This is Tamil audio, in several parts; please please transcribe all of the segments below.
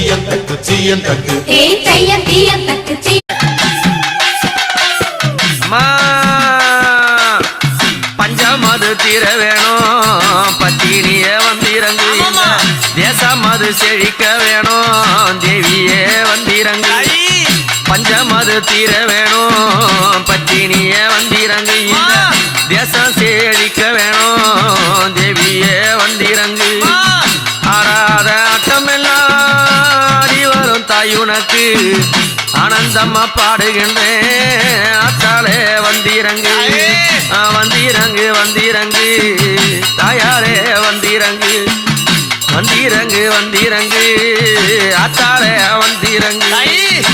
தீயந்தக்கு தீயந்தக்கு. தீயந்தக்கு பஞ்சமது தீர வேணும் பத்தினிய வந்திறங்கு தேசமது செழிக்க வேணும் தேவியே வந்திறங்கு பஞ்சமது தீர வேணும் பத்தினிய வந்திறங்கு தேசம் செழிக்க பாசமா பாடுகின்றேன் ஆத்தாலே வந்திறங்கு. வந்திறங்கு வந்திறங்கு. தாயாரே வந்திறங்கு. வந்திறங்கு வந்திறங்கு. ஆத்தாலே வந்திறங்கு.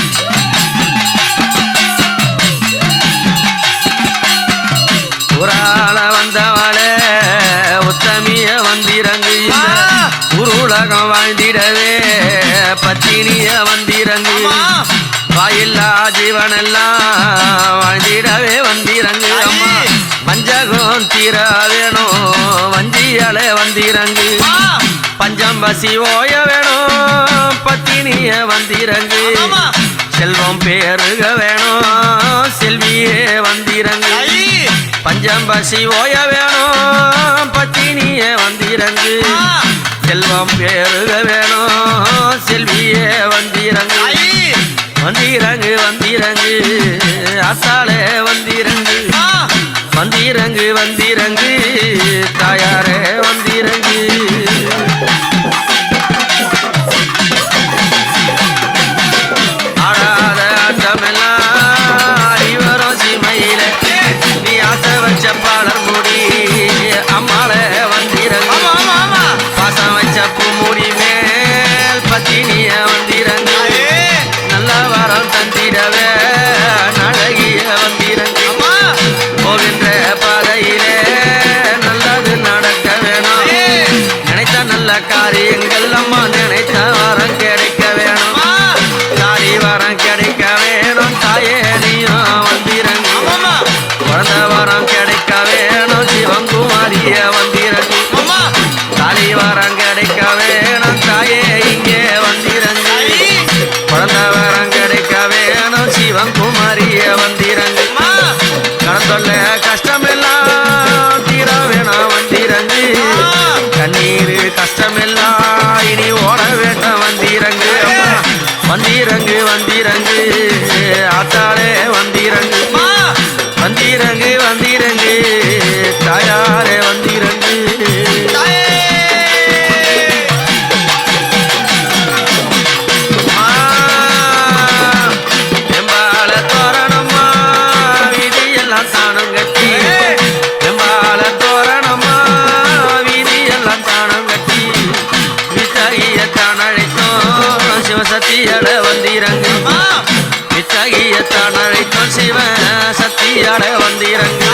ஒரு ஆள வந்தவாளே உத்தமிய வந்திறங்கு. உருளகம் வாழ்ந்திடவே பத்தினிய வந்து இல்லா ஜீவனெல்லாம் வாழ்ந்திடவே வந்திறங்கு அம்மா. வஞ்சகம் தீர வேணும் வஞ்சியல வந்திறங்கு. பஞ்சம் பசி ஓய வேணும் பத்தினிய வந்திறங்கு. செல்வம் பேருக வேணும் செல்வியே வந்திறங்கு. பஞ்சம் பசி ஓய வேணும் பத்தினிய வந்திறங்கு. செல்வம் பேருக வேணும் செல்வியே வந்திறங்கு. வந்திரங்கு வந்திரங்கு அத்தாலே வந்திரங்கு. வந்திரங்கு வந்திரங்கு தாயாரே சத்தியாட வந்திறங்குமா இத்தகைய தான் அழைத்தான் சிவன் சத்தியாட வந்திறங்கு.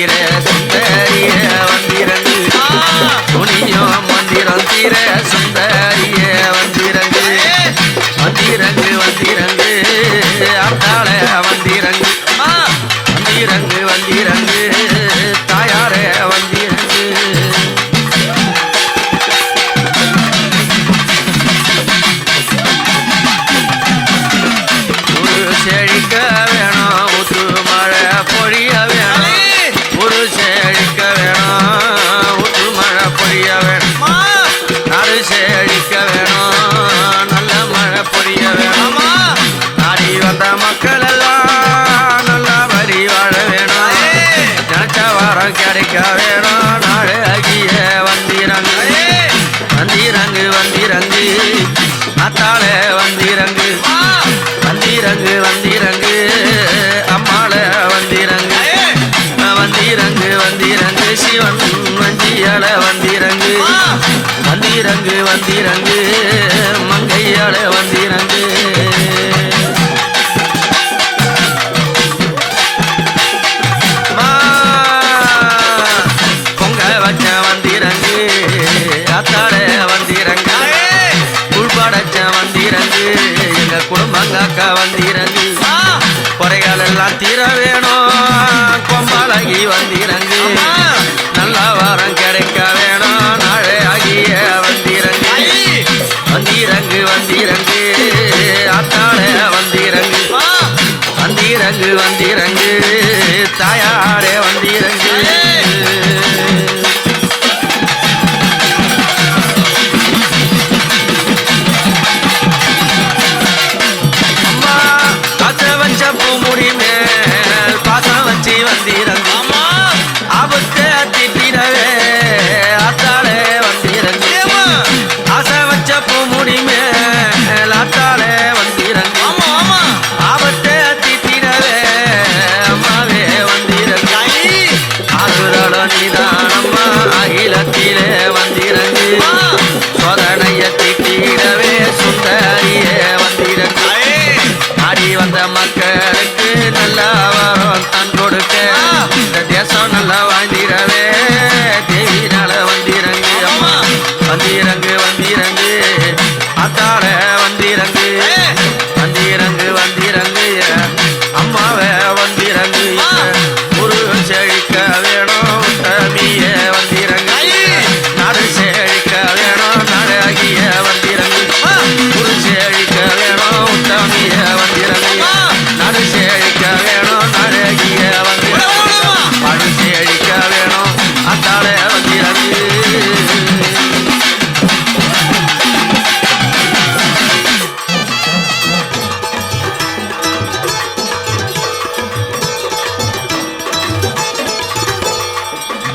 it is. மறைக்க வேணும் நாடு அகிய வந்திரங்கு. வந்திரங்கு வந்திரங்கு. அத்தாள வந்திரங்கு. வந்திரங்கு வந்திரங்கு. அம்மாள வந்திரங்கு. வந்திரங்கு வந்திரங்கு. சிவன் வஞ்சியல வந்திரங்கு. வந்திரங்கு வந்திரங்கு. மங்கையால வந்தி எல்லாம் தீர வேணும். கொம்பழகி வந்திறங்கு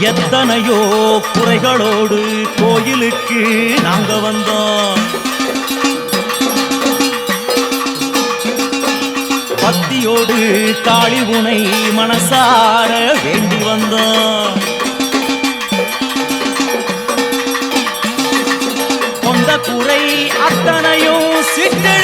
எத்தனையோ குறைகளோடு கோயிலுக்கு நாங்க வந்தோம். பக்தியோடு காளி உனை மனசார வேண்டி வந்தோம். கொண்ட குறை அத்தனையும் சிட்டெழுதி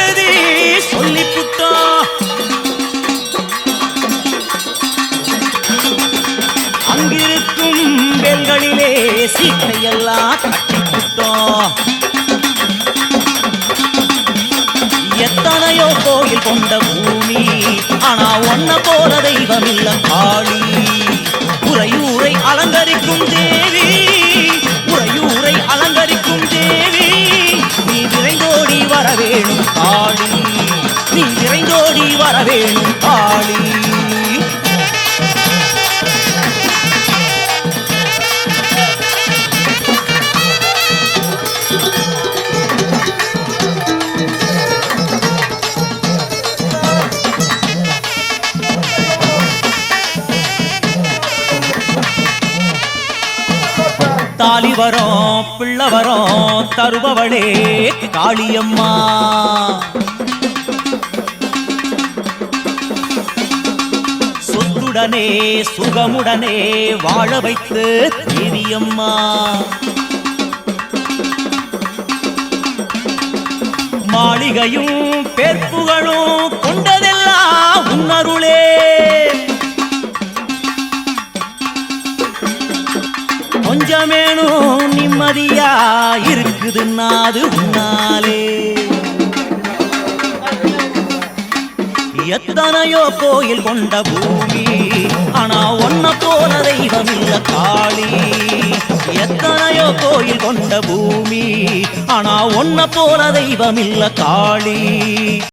கோயில் கொண்ட பூமி. ஆனா ஒன்ன போல தெய்வமில்ல காளி. உறையூரை அலங்கரிக்கும் தே பிள்ளை வரோம் தருபவளே காளியம்மா. சொத்துடனே சுகமுடனே வாழ வைத்து தேவியம்மா. மாளிகையும் பேர்ப்புகளும் கொண்டதெல்லாம் உன்னருளே. கொஞ்சமேனும் நிம்மதியா இருக்குதுன்னா அது உன்னாலே. எத்தனையோ கோயில் கொண்ட பூமி ஆனா ஒன்ன போல தெய்வம் இல்ல காளி. எத்தனையோ கோயில் கொண்ட பூமி ஆனா ஒன்ன போல தெய்வம் இல்ல காளி.